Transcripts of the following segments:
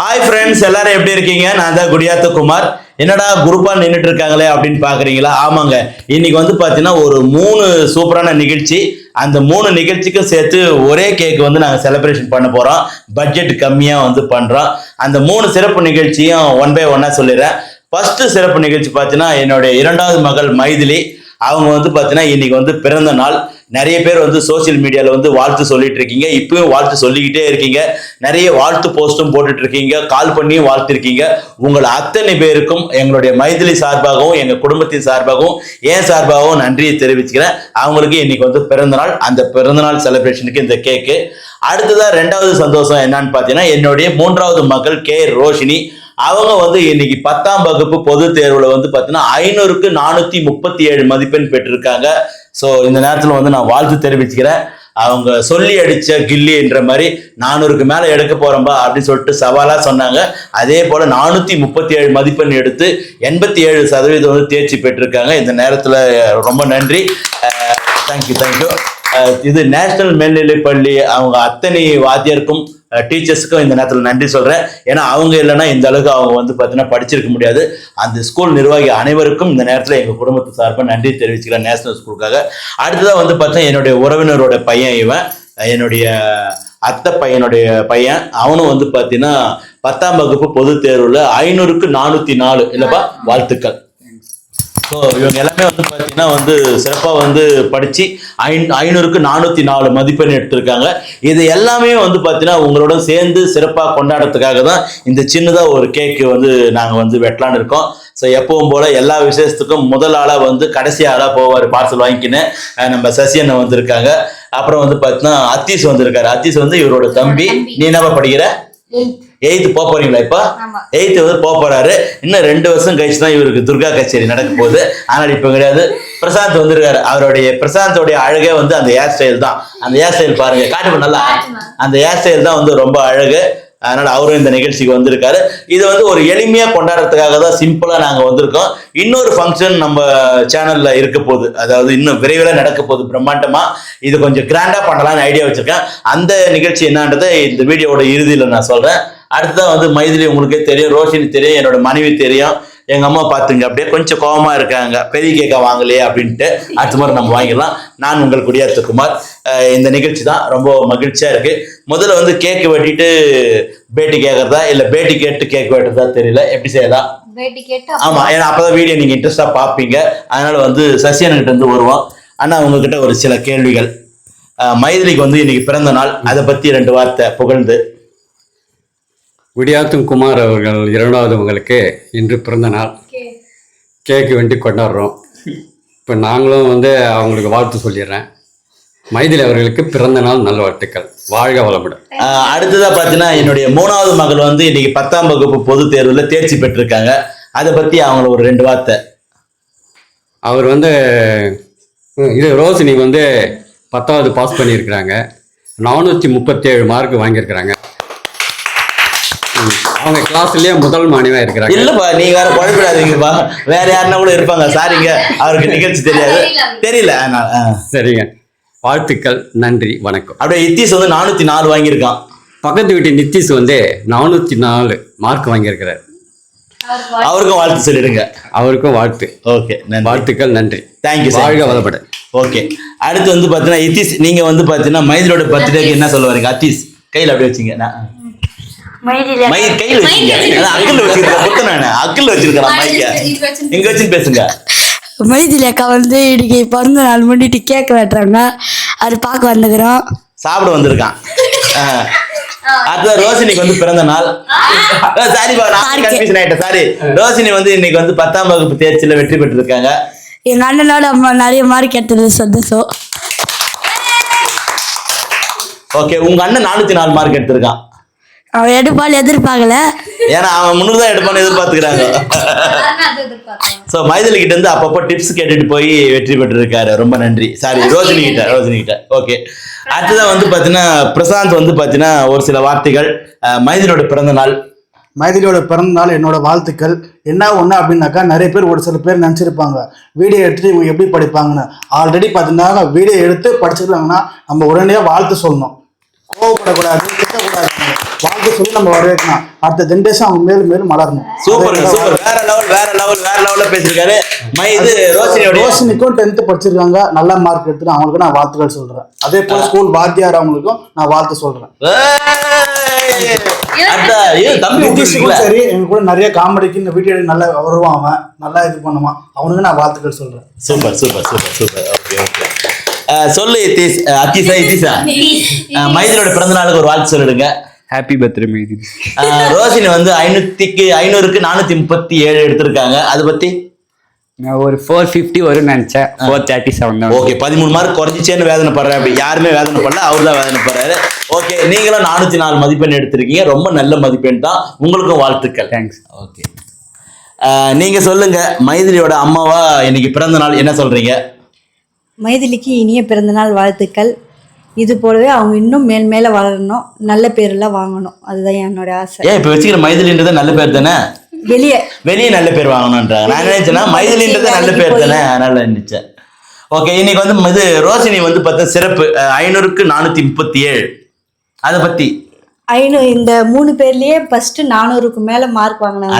Hi friends எல்லாரும் எப்படி இருக்கீங்க? நான் தான் குடியாத்து குமார். என்னடா குரூப்பா நின்றுட்டு இருக்காங்களே அப்படின்னு பாக்குறீங்களா? ஆமாங்க. இன்னைக்கு வந்து பாத்தீங்கன்னா ஒரு மூணு சூப்பரான நிகழ்ச்சி. அந்த மூணு நிகழ்ச்சிக்கும் சேர்த்து ஒரே கேக் வந்து நாங்கள் செலிப்ரேஷன் பண்ண போறோம். பட்ஜெட் கம்மியாக வந்து பண்றோம். அந்த மூணு சிறப்பு நிகழ்ச்சியும் ஒன் பை ஒன்னா சொல்லிடுறேன். ஃபர்ஸ்ட் சிறப்பு நிகழ்ச்சி பார்த்தீங்கன்னா என்னுடைய இரண்டாவது மகள் மைதிலி. அவங்க வந்து பார்த்தீங்கன்னா இன்னைக்கு வந்து பிறந்த நாள். நிறைய பேர் வந்து சோஷியல் மீடியாவில் வந்து வாழ்த்து சொல்லிட்டு இருக்கீங்க. இப்பயும் வாழ்த்து சொல்லிக்கிட்டே இருக்கீங்க. நிறைய வாழ்த்து போஸ்ட்டும் போட்டுட்டு இருக்கீங்க. கால் பண்ணியும் வாழ்த்திருக்கீங்க. உங்கள் அத்தனை பேருக்கும் எங்களுடைய மைதிலி சார்பாகவும் எங்கள் குடும்பத்தின் சார்பாகவும் என் சார்பாகவும் நன்றியை தெரிவிச்சுக்கிறேன். அவங்களுக்கு இன்னைக்கு வந்து பிறந்தநாள் அந்த பிறந்தநாள் செலிப்ரேஷனுக்கு இந்த கேக்கு அடுத்ததாக ரெண்டாவது சந்தோஷம் என்னன்னு பார்த்தீங்கன்னா என்னுடைய மூன்றாவது மகள் கே ரோஷினி. அவங்க வந்து இன்னைக்கு பத்தாம் வகுப்பு பொது தேர்வுல வந்து பார்த்தீங்கன்னா ஐநூறுக்கு நானூத்தி முப்பத்தி ஏழு மதிப்பெண் பெற்றிருக்காங்க. ஸோ இந்த நேரத்தில் வந்து நான் வாழ்த்து தெரிவிச்சுக்கிறேன். அவங்க சொல்லி அடித்த கில்லின்ற மாதிரி நானூறுக்கு மேலே எடுக்க போறோம்பா அப்படின்னு சொல்லிட்டு சவாலாக சொன்னாங்க. அதே போல் நானூற்றி முப்பத்தி ஏழு மதிப்பெண் எடுத்து எண்பத்தி ஏழு சதவீதம் வந்து தேர்ச்சி பெற்றிருக்காங்க. இந்த நேரத்தில் ரொம்ப நன்றி. தேங்க்யூ தேங்க்யூ இது நேஷனல் மேல்நிலைப்பள்ளி அவங்க அத்தனை வாத்தியருக்கும் டீச்சர்ஸுக்கும் இந்த நேரத்தில் நன்றி சொல்கிறேன் ஏன்னா அவங்க இல்லைன்னா இந்த அளவுக்கு அவங்க வந்து பார்த்தீங்கன்னா படிச்சிருக்க முடியாது. அந்த ஸ்கூல் நிர்வாகி அனைவருக்கும் இந்த நேரத்தில் எங்கள் குடும்பத்து சார்பாக நன்றி தெரிவிச்சுக்கிறேன் நேஷனல் ஸ்கூலுக்காக அடுத்ததாக வந்து பார்த்தா என்னுடைய உறவினரோட பையன் இவன். என்னுடைய அத்தை பையனுடைய பையன். அவனும் வந்து பார்த்தீங்கன்னா பத்தாம் வகுப்பு பொது தேர்வில் ஐநூறுக்கு நானூற்றி நாலு. இல்லைப்பா வாழ்த்துக்கள். ஸோ இவங்க எல்லாமே வந்து பார்த்தீங்கன்னா வந்து சிறப்பாக வந்து படித்து ஐந் ஐநூறுக்கு நானூற்றி நாலு மதிப்பெண் எடுத்திருக்காங்க. இது எல்லாமே வந்து பார்த்தீங்கன்னா உங்களோட சேர்ந்து சிறப்பாக கொண்டாடுறதுக்காக தான் இந்த சின்னதாக ஒரு கேக்கு வந்து நாங்கள் வந்து வெட்டலான்னு இருக்கோம். ஸோ எப்பவும் போல் எல்லா விசேஷத்துக்கும் முதல் ஆளாக வந்து கடைசி ஆளாக போவார் பார்சல் வாங்கிக்கின்னு நம்ம சசி அண்ணன் வந்திருக்காங்க. அப்புறம் வந்து பார்த்தீங்கன்னா அத்தீஸ் வந்திருக்காரு. அத்தீஸ் வந்து இவரோட தம்பி. நீ என்னப்பா படிக்கிற? எயித்து போக போறீங்களா இப்போ. எயித்து வந்து போக போறாரு. இன்னும் ரெண்டு வருஷம் கழிச்சு தான் இவருக்கு துர்கா கச்சேரி நடக்க போகுது. ஆனால் இப்போ கிடையாது. பிரசாந்த் வந்திருக்காரு. அவருடைய பிரசாந்தோடைய அழகே வந்து அந்த ஹேர் ஸ்டைல் தான். அந்த ஹேர் ஸ்டைல் பாருங்க. காட்டுப்ப நல்லா. அந்த ஹேர் ஸ்டைல் தான் வந்து ரொம்ப அழகு. அதனால அவரும் இந்த நிகழ்ச்சிக்கு வந்திருக்காரு. இது வந்து ஒரு எளிமையா கொண்டாடுறதுக்காக தான் சிம்பிளா நாங்க வந்திருக்கோம். இன்னொரு ஃபங்க்ஷன் நம்ம சேனல்ல இருக்க போகுது. அதாவது இன்னும் விரைவில் நடக்க போகுது பிரம்மாண்டமா. இது கொஞ்சம் கிராண்டா பண்ணலாம்னு ஐடியா வச்சிருக்கேன். அந்த நிகழ்ச்சி என்னன்றதை இந்த வீடியோவோட இறுதியில் நான் சொல்றேன். அடுத்ததான் வந்து மைதிலி உங்களுக்கே தெரியும் ரோஷினி தெரியும் என்னோட மனைவி தெரியும். எங்க அம்மா பார்த்துங்க அப்படியே கொஞ்சம் கோவமா இருக்காங்க. பெரிய கேக்கா வாங்கலையே அப்படின்ட்டு அடுத்த மாதிரி நம்ம வாங்கிடலாம். நான் உங்கள் குடியாத்த குமார். அஹ் இந்த நிகழ்ச்சி தான் ரொம்ப மகிழ்ச்சியா இருக்கு. முதல்ல வந்து கேக் வெட்டிட்டு பேட்டி கேட்கறதா இல்ல பேட்டி கேட்டு கேக் வெட்டுறதா தெரியல. எப்படி செய்யலாம்? ஆமா ஏன்னா அப்பதான் வீடியோ நீங்க இன்ட்ரெஸ்டா பார்ப்பீங்க. அதனால வந்து சசியன்கிட்ட இருந்து வருவோம். அண்ணா உங்ககிட்ட ஒரு சில கேள்விகள். மைதிலிக்கு வந்து இன்னைக்கு பிறந்த நாள். அதை பத்தி ரெண்டு வார்த்தை புகழ்ந்து. குடியாத்தும் குமார் அவர்கள் இரண்டாவதுவங்களுக்கு இன்று பிறந்த நாள். கேக்கு வேண்டி கொண்டாடுறோம். இப்போ நாங்களும் வந்து அவங்களுக்கு வாழ்த்து சொல்லிடுறேன். மைதிலி அவர்களுக்கு பிறந்த நாள் நல்வாழ்த்துக்கள் வாழ்க வளமுடன். ஆஹ் அடுத்ததா பாத்தீங்கன்னா என்னுடைய மூணாவது மகள் வந்து இன்னைக்கு பத்தாம் வகுப்பு பொது தேர்வுல தேர்ச்சி பெற்றிருக்காங்க. அதை பத்தி அவங்கள ஒரு ரெண்டு வார்த்தை. அவர் வந்து இது ரோஷினி வந்து பத்தாவது பாஸ் பண்ணியிருக்கிறாங்க. நானூற்றி முப்பத்தேழு மார்க் வாங்கியிருக்கிறாங்க. அவங்க கிளாஸ்லயே முதல் மாணவியாக இருக்கிறாங்க. இல்லப்பா நீங்க வேற குழப்பிடாதீங்கப்பா வேற யாருன்னா கூட இருப்பாங்க சாரிங்க அவருக்கு நிகழ்ச்சி தெரியாது. தெரியல. சரிங்க. வாழ்த்துக்கள் நன்றி வணக்கம். அப்படியே இத்தீஸ் வந்து நானூத்தி நாலு வாங்கியிருக்கான். பக்கத்து வீட்டு நித்திஷ் வந்து நானூற்றி நாலு மார்க் வாங்கியிருக்கிறார். அவருக்கும் வாழ்த்து சொல்லிடுங்க. அவருக்கும் வாழ்த்து. ஓகே வாழ்த்துக்கள் நன்றி. தேங்க்யூ வாழ்க வளப்பட ஓகே. அடுத்து வந்து பாத்தீங்கன்னா இத்தீஸ் நீங்க வந்து பாத்தீங்கன்னா மைதிலோட பர்த்டேக்கு என்ன சொல்ல வரீங்க? அத்தீஸ் கையில அப்படியே வச்சுங்க. நான் மயிலில மை கையில அக்கில் வச்சிருக்கேன் புத்த நான். அக்கில் வச்சிருக்கேன் மைக்க இது வச்சு பேசுங்க. மைதிலி அக்கா வந்து இன்னைக்கு பிறந்த நாள் முன்னிட்டு கேக் வெட்டுறாங்க. அது பார்க்க வந்துக்கிறோம். சாப்பிட வந்திருக்கான். ஆஹ். அடுத்தது ரோஷினிக்கு வந்து பிறந்த நாள். நான் கன்ஃபியூஷன் ஆயிட்டேன். சாரி ரோஷினி வந்து இன்னைக்கு வந்து பத்தாம் வகுப்பு தேர்ச்சியில வெற்றி பெற்றிருக்காங்க. எங்க அண்ணனோட அம்மா நிறைய மார்க் எடுத்தது சந்தோஷம். ஓகே உங்க அண்ணன் நானூத்தி நாலு மார்க் எடுத்திருக்கான். அவன் எடுப்பால் எதிர்பார்க்கல. ஏன்னா அவன் முன்னூறு தான் எடுப்பான்னு எதிர்பார்த்துக்கிறாங்க. ஸோ மைதிலி கிட்ட இருந்து அப்பப்போ டிப்ஸ் கேட்டுட்டு போய் வெற்றி பெற்றிருக்காரு. ரொம்ப நன்றி. சாரி ரோஷினி கிட்ட ரோஷினி கிட்ட. ஓகே அடுத்ததான் வந்து பாத்தீங்கன்னா பிரசாந்த் வந்து பாத்தீங்கன்னா ஒரு சில வார்த்தைகள் அஹ், மைதிலியோட பிறந்த நாள். மைதிலியோட பிறந்த நாள் என்னோட வாழ்த்துக்கள். என்ன ஒன்று அப்படின்னாக்கா நிறைய பேர் ஒரு சில பேர் நினச்சிருப்பாங்க. வீடியோ எடுத்துட்டு இவங்க எப்படி படிப்பாங்கன்னு. ஆல்ரெடி பார்த்தீங்கன்னா வீடியோ எடுத்து படிச்சிருக்காங்கன்னா நம்ம உடனே வாழ்த்து சொல்லணும். கோவப்படக்கூடாது திட்டக்கூடாது வாழ்க்கை சொல்லி நம்ம வரவேற்கணும். அடுத்த ஜென்ரேஷன் அவங்க மேலும் மேலும் மலரணும் சூப்பர் சூப்பர் வேற லெவல் வேற லெவல் வேற லெவல்ல பேசிருக்காரு மை இது ரோஷினியோட ரோஷினிக்கும் டென்த்து படிச்சிருக்காங்க. நல்ல மார்க் எடுத்துட்டு அவங்களுக்கு நான் வாழ்த்துக்கள் சொல்றேன். அதே போல ஸ்கூல் வாத்தியார் அவங்களுக்கும் நான் வாழ்த்து சொல்றேன்? சரி எங்க கூட நிறைய காமெடிக்கு இந்த வீடியோ நல்லா வருவான் அவன். நல்லா இது பண்ணுவான். அவனுக்கு நான் வாழ்த்துக்கள் சொல்றேன். Super super super super okay okay சொல்லு அத்தீஸா இத்தீஸா அஹ், மைதிலோட பிறந்த நாளுக்கு ஒரு வாழ்த்து சொல்லிடுங்க. ஹாப்பி பர்த்டே மைதி ரோஷினி வந்து ஐநூத்திக்கு ஐநூறுக்கு நானூத்தி முப்பத்தி ஏழு எடுத்திருக்காங்க. அதை பத்தி? நான் ஒரு ஃபோர் ஃபிஃப்டி வரும்னு நினச்சேன். ஃபோர் தேர்ட்டி செவன் தான். ஓகே பதிமூணு மார்க் குறைஞ்சிச்சேன்னு வேதனைப்படுறேன். அப்படி யாருமே வேதனைப்படல அவர் தான் வேதனைப்படுறாரு. ஓகே நீங்களும் நானூத்தி நாலு மதிப்பெண் எடுத்திருக்கீங்க. ரொம்ப நல்ல மதிப்பெண் தான். உங்களுக்கும் வாழ்த்துக்கள். தேங்க்ஸ் ஓகே நீங்க சொல்லுங்க மைதிலியோட அம்மாவா இன்னைக்கு பிறந்த நாள் என்ன சொல்றீங்க? மைதிலிக்கு இனிய பிறந்தநாள் வாழ்த்துக்கள். இது போலவே அவங்க இன்னும் மேல் மேலே வளரணும். நல்ல பேரெல்லாம் வாங்கணும். அதுதான் என்னோட ஆசை. ஏன் இப்ப வச்சுக்கிற மைதிலின்றது நல்ல பேர் தானே? வெளியே. வெளியே நல்ல பேர் வாங்கணுன்றாங்க நான் நினைச்சேன்னா மைதிலின்றது நல்ல பேர் தானே? அதனால நினைச்சேன். ஓகே இன்னைக்கு வந்து இது ரோஷினி வந்து பார்த்தா சிறப்பு ஐநூறுக்கு நானூத்தி முப்பத்தி ஏழு. அதை பத்தி? ஐநூறு இந்த மூணு பேர்லயே ஃபர்ஸ்ட் நானூறுக்கு மேல மார்க் வாங்கினாங்க.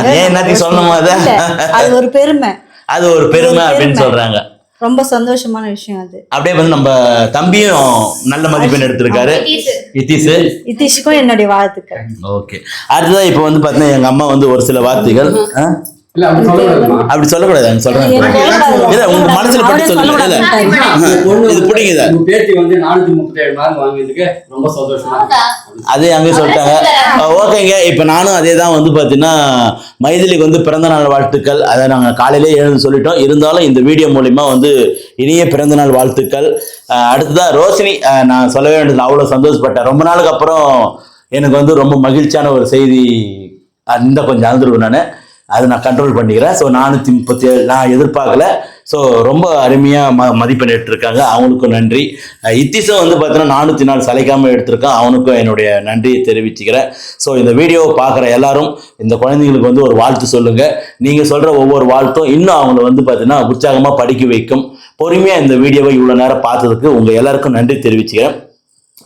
அதே ஒரு பெருமை. அது ஒரு பெருமை அப்படின்னு. சொல்றாங்க. ரொம்ப சந்தோஷமான விஷயம் அது. அப்படியே வந்து நம்ம தம்பியும் நல்ல மதிப்பெண் எடுத்திருக்காரு. இத்தீஸ் இத்திஷுக்கும் என்னுடைய வாழ்த்துக்கள். ஓகே. அடுத்ததா இப்போ வந்து பார்த்தீங்கன்னா எங்க அம்மா வந்து ஒரு சில வார்த்தைகள் அப்படி சொல்லக்கூடாது. சொல்றேன். இல்ல உங்க மனசுல பட்டு சொல்லுங்க. இது பிடிங்க பேத்தி வந்து நானூத்தி முப்பத்தி ஏழு மார்க் வாங்கினதுக்கு ரொம்ப சந்தோஷமா. அதே அங்கே சொல்லிட்டாங்க. ஓகேங்க. இப்போ நானும் அதே தான் வந்து பார்த்தீங்கன்னா மைதிலிக்கு வந்து பிறந்த நாள் வாழ்த்துக்கள். அதை நாங்கள் காலையிலே எழுந்து சொல்லிட்டோம். இருந்தாலும் இந்த வீடியோ மூலிமா வந்து இனிய பிறந்த நாள் வாழ்த்துக்கள். அஹ் அடுத்ததா ரோஷினி. நான் சொல்லவே வேண்டியது அவ்வளோ சந்தோஷப்பட்டேன். ரொம்ப நாளுக்கு அப்புறம் எனக்கு வந்து ரொம்ப மகிழ்ச்சியான ஒரு செய்தி அஹ் இந்த கொஞ்சம் அழுதுருவேன் நான். அதை நான் கண்ட்ரோல் பண்ணிக்கிறேன். ஸோ நானூற்றி முப்பத்தி ஏழு நான் எதிர்பார்க்கல. ஸோ ரொம்ப அருமையாக ம மதிப்பெண் எடுத்திருக்காங்க. அவங்களுக்கும் நன்றி. அஹ் வந்து பார்த்தீங்கன்னா நானூற்றி நாலு சளைக்காமல் எடுத்திருக்கான். அவனுக்கும் என்னுடைய நன்றியை தெரிவிச்சுக்கிறேன். ஸோ இந்த வீடியோவை பார்க்குற எல்லாரும் இந்த குழந்தைங்களுக்கு வந்து ஒரு வாழ்த்து சொல்லுங்கள் நீங்கள் சொல்கிற ஒவ்வொரு வாழ்த்தும் இன்னும் அவங்கள வந்து பார்த்தீங்கன்னா உற்சாகமாக படிக்க வைக்கும். பொறுமையாக இந்த வீடியோவை இவ்வளோ நேரம் பார்த்ததுக்கு உங்கள் எல்லாருக்கும் நன்றி தெரிவிச்சுக்கிறேன்.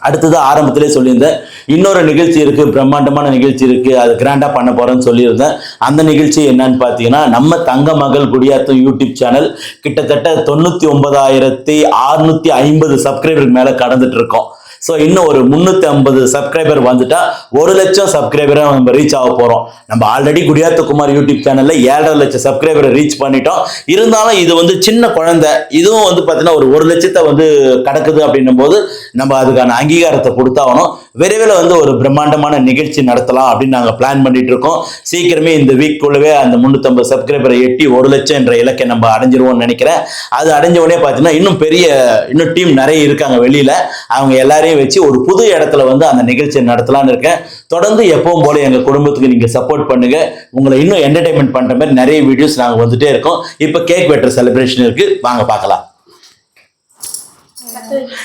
அடுத்தது ஆரம்பத்திலே சொல்லியிருந்தேன் இன்னொரு நிகழ்ச்சி இருக்கு பிரம்மாண்டமான நிகழ்ச்சி இருக்கு அது கிராண்டா பண்ண போறேன்னு சொல்லியிருந்தேன். அந்த நிகழ்ச்சி என்னன்னு பார்த்தீங்கன்னா நம்ம தங்க மகள் குடியாத்தம் யூடியூப் சேனல் கிட்டத்தட்ட தொண்ணூத்தி ஒன்பதாயிரத்தி அறுநூத்தி ஐம்பது சப்ஸ்கிரைபருக்கு மேல கடந்துட்டு இருக்கோம். ஸோ இன்னும் ஒரு முந்நூற்றி ஐம்பது சப்ஸ்கிரைபர் வந்துட்டா ஒரு லட்சம் சப்ஸ்கிரைபரை நம்ம ரீச் ஆக போகிறோம் நம்ம ஆல்ரெடி குடியாத்துக்குமார் யூடியூப் சேனலில் ஏழரை லட்சம் சப்ஸ்கிரைபரை ரீச் பண்ணிட்டோம். இருந்தாலும் இது வந்து சின்ன குழந்தை இதுவும் வந்து பார்த்தீங்கன்னா ஒரு ஒரு லட்சத்தை வந்து கடக்குது அப்படின்னும் போது நம்ம அதுக்கான அங்கீகாரத்தை கொடுத்தாகணும். விரைவில் வந்து ஒரு பிரம்மாண்டமான நிகழ்ச்சி நடத்தலாம் அப்படின்னு நாங்கள் பிளான் பண்ணிட்டு இருக்கோம் சீக்கிரமே இந்த வீக்குள்ளவே அந்த முந்நூற்றம்பது சப்ஸ்கிரைபரை எட்டி ஒரு லட்சம் என்ற இலக்கை நம்ம அடைஞ்சிருவோம்னு நினைக்கிறேன். அது அடைஞ்ச உடனே பார்த்தீங்கன்னா இன்னும் பெரிய இன்னும் டீம் நிறைய இருக்காங்க வெளியில. அவங்க எல்லாரையும் வச்சு ஒரு புது இடத்துல வந்து அந்த நிகழ்ச்சியை நடத்தலாம்னு இருக்கேன். தொடர்ந்து எப்பவும் போல எங்கள் குடும்பத்துக்கு நீங்கள் சப்போர்ட் பண்ணுங்க. உங்களை இன்னும் என்டர்டைன்மெண்ட் பண்ணுற மாதிரி நிறைய வீடியோஸ் நாங்கள் வந்துட்டே இருக்கோம். இப்போ கேக் வெட்டுற செலிப்ரேஷன் இருக்கு. வாங்க பார்க்கலாம்.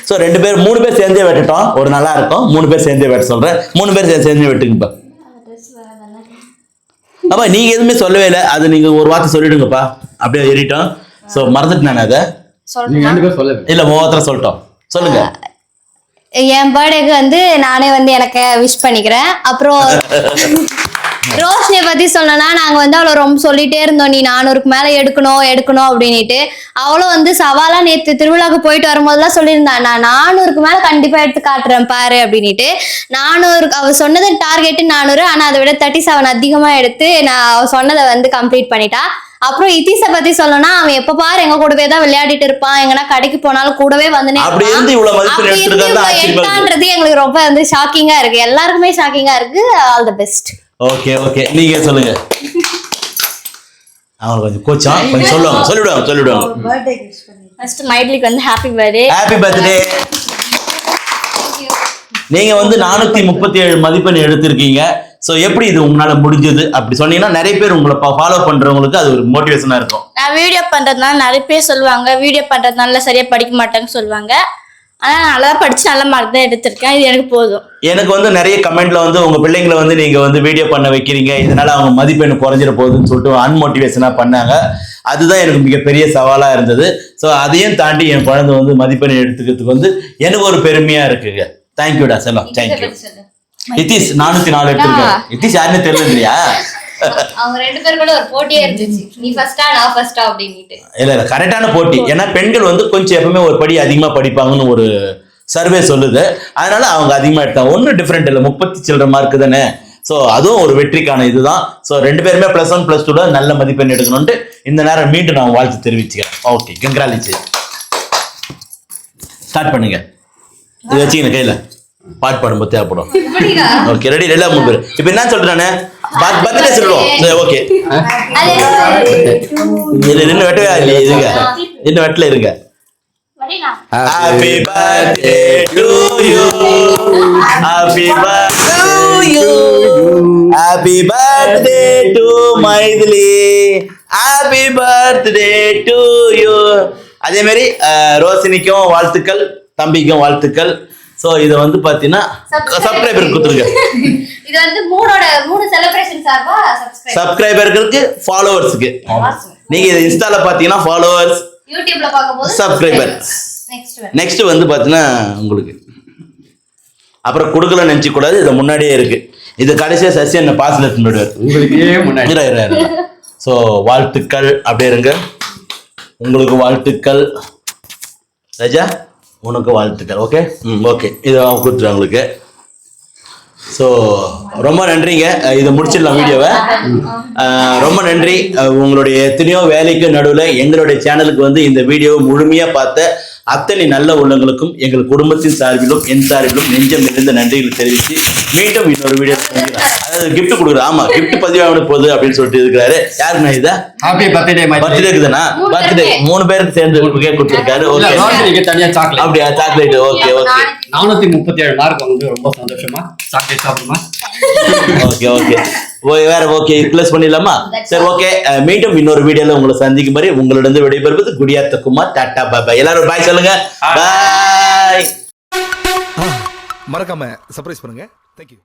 ஸோ ரெண்டு பேர் மூணு பேர் சேர்ந்தே வெட்டட்டும். ஒரு நல்லா இருக்கும். மூணு பேர் சேர்ந்தே வெட்ட சொல்றேன். மூணு பேர் சேர்ந்து சேர்ந்தே வெட்டுங்கப்பா அப்பா நீங்க எதுவுமே சொல்லவே இல்லை. அது நீங்க ஒரு வார்த்தை சொல்லிடுங்கப்பா. அப்படியே ஏறிட்டோம் ஸோ மறந்துட்டு நான் அதை. இல்ல. ஒவ்வொருத்தர சொல்லிட்டோம். சொல்லுங்க. என் பர்த்டேக்கு வந்து நானே வந்து எனக்கு விஷ் பண்ணிக்கிறேன். அப்புறம் ரோஷினியை பத்தி சொல்லணும்னா நாங்க வந்து அவளை ரொம்ப சொல்லிட்டே இருந்தோம். நீ நானூறுக்கு மேல எடுக்கணும் எடுக்கணும் அப்படின்னுட்டு. அவளும் வந்து சவாலா நேத்து திருவிழாக்கு போயிட்டு வரும்போதெல்லாம் சொல்லியிருந்தா நான் நானூறுக்கு மேல கண்டிப்பா எடுத்து காட்டுறேன் பாரு அப்படின்னுட்டு. நானூறு அவ சொன்னது டார்கெட் நானூறு ஆனா அதை விட தேர்ட்டி செவன் அதிகமா எடுத்து நான் அவ சொன்னதை வந்து கம்ப்ளீட் பண்ணிட்டா. அப்புறம் இத்திஸை பத்தி சொல்லணும்னா அவன் எப்ப பாரு எங்க கூடவே தான் விளையாடிட்டு இருப்பான். எங்கன்னா கடைக்கு போனாலும் கூடவே வந்துனே அப்படி. இருந்து. எட்டான்றது எங்களுக்கு ரொம்ப வந்து ஷாக்கிங்கா இருக்கு. எல்லாருக்குமே ஷாக்கிங்கா இருக்கு. All the best okay okay நீங்க சொல்லுங்க. அவங்க கொஞ்சம் கோச்சம். கொஞ்சம் சொல்லுவாங்க. சொல்லிவிடுவாங்க பர்த்டே ஃபர்ஸ்ட் மைட்லிக்கு வந்து ஹாப்பி பர்த்டே ஹாப்பி பர்த்டே நீங்க வந்து நானூத்தி முப்பத்தி ஏழு மதிப்பெண் எடுத்திருக்கீங்க. சோ எப்படி இது உங்களால முடிஞ்சது? அப்படி சொன்னீங்கன்னா நிறைய பேர் உங்களை ஃபாலோ பண்றவங்களுக்கு அது ஒரு மோட்டிவேஷனா இருக்கும். நான் வீடியோ பண்றதுனால நிறைய பேர் சொல்லுவாங்க. வீடியோ பண்றதுனால சரியா படிக்க மாட்டேன்னு சொல்லுவாங்க. ஆனா நல்லா படிச்சு நல்ல மார்க் தான் எடுத்திருக்கேன். இது எனக்கு போதும். எனக்கு வந்து நிறைய கமெண்ட்ல வந்து உங்க பிள்ளைங்களை வந்து நீங்க வந்து வீடியோ பண்ண வைக்கிறீங்க. இதனால அவங்க மதிப்பெண் குறைஞ்சிட போகுதுன்னு சொல்லிட்டு அன்மோட்டிவேஷனா பண்ணாங்க. அதுதான் எனக்கு மிகப்பெரிய சவாலா இருந்தது. ஸோ அதையும் தாண்டி என் குழந்தை வந்து மதிப்பெண் எடுத்துக்கிறதுக்கு வந்து எனக்கு ஒரு பெருமையா இருக்குங்க. தேங்க்யூடா செல்லம் தேங்க்யூ இத்திஷ் நானூத்தி நாலு எடுத்திருக்கேன் இத்திஷ் யாருன்னு தெரியலையா? அவங்க ரெண்டு பேருக்குள்ள ஒரு போட்டியே இருந்துச்சு. நீ ஃபர்ஸ்டா நான் ஃபர்ஸ்டா அப்படின்ட்டு இல்ல இல்ல கரெக்டான போட்டி. ஏன்னா பெண்கள் வந்து கொஞ்சம் எப்பவுமே ஒரு படி அதிகமா படிப்பாங்கன்னு ஒரு சர்வே சொல்லுது. அதனால அவங்க அதிகமா எடுத்தாங்க. ஒன்றும் டிஃப்ரெண்ட் இல்லை. முப்பத்தி சில்லற மார்க் தானே. ஸோ அதுவும் ஒரு வெற்றிக்கான இதுதான். ஸோ ரெண்டு பேருமே ப்ளஸ் ஒன் ப்ளஸ் டூல நல்ல மதிப்பெண் எடுக்கணும்ட்டு இந்த நேரம் மீண்டும் நான் வாழ்த்து தெரிவிச்சுக்கிறேன். ஓகே கங்க்ராலிச்சு ஸ்டார்ட் பண்ணுங்க. இது வச்சுக்கணும் கையில. பாட்டு பாடும்போது தேவைப்படும். ஓகே ரெடி ரெடியா? மூணு பேர். இப்போ என்ன சொல்றேன் பர்த்டே சொல்லுவோம் சரி ஓகே இது இன்னும் வெட்டவே இல்லையே இருங்க இன்னும் வெட்டல இருங்க Happy birthday to you. Happy birthday to you. Happy birthday to Maithili. Happy birthday to you. அதே மாதிரி ரோசினிக்கும் வாழ்த்துக்கள் தம்பிக்கும் வாழ்த்துக்கள் ஸோ இதை வந்து பார்த்தீங்கன்னா சப்ஸ்கிரைபர் கொடுத்துருங்க. இது வந்து மூணோட மூணு செலிப்ரேஷன் சார்பா சப்ஸ்கிரைப் சப்ஸ்கிரைபருக்கு ஃபாலோவர்ஸுக்கு நீங்க இது இன்ஸ்டால பார்த்தீங்கன்னா ஃபாலோவர்ஸ் யூடியூப்ல பார்க்கும்போது Subscriber. நெக்ஸ்ட் நெக்ஸ்ட் வந்து பார்த்தீங்கன்னா உங்களுக்கு. அப்புறம் கொடுக்கல நினச்சி கூடாது இது முன்னாடியே இருக்கு. இது கடைசியாக சசி என்ன இரு, இரு. ஸோ வாழ்த்துக்கள். அப்படியே இருங்க. உங்களுக்கு வாழ்த்துக்கள். ரஜா? உனக்கு வாழ்த்துக்கள் ஓகே ம் ஓகே இதை அவங்க கொடுத்துருவேன் உங்களுக்கு. ஸோ ரொம்ப நன்றிங்க. இதை முடிச்சிடலாம் வீடியோவை. ரொம்ப நன்றி. உங்களுடைய எத்தனையோ வேலைக்கு நடுவில் எங்களுடைய சேனலுக்கு வந்து இந்த வீடியோவை முழுமையாக பார்த்த அத்தனை நல்ல உள்ளங்களுக்கும் எங்கள் குடும்பத்தின் சார்பிலும் என் சார்பிலும் நெஞ்சம் இருந்த நன்றிகள் தெரிவித்து மீண்டும் இன்னொரு வீடியோ gift கொடுக்குறேன் ஆமா gift பதிவாக போகுது அப்படின்னு சொல்லிட்டு இருக்கிறாரு. யாருண்ணா இதா? ஹாப்பி பர்த்டே பர்த்டேக்கு தானா? பர்த்டே. மூணு பேருக்கு சேர்ந்து கேக் கொடுத்துருக்காரு. ஓகே தனியா சாக்லேட் அப்படியா? சாக்லேட் ஓகே ஓகே நானூத்தி முப்பத்தி ஏழு மார்க் வந்து ரொம்ப சந்தோஷமா. சாக்லேட் சாப்பிடுமா? ஓகே ஓகே ஓ வேற ஓகே ப்ளஸ் பண்ணிடலாமா? சரி ஓகே மீண்டும் இன்னொரு வீடியோல உங்களை சந்திக்கும் வரை உங்களிடம் விடைபெறுவது குடியாத்த குமார் டாடா பாய் எல்லாரும் பாய் சொல்லுங்க. பாய் மறக்காம சர்ப்ரைஸ் பண்ணுங்க. தேங்க்யூ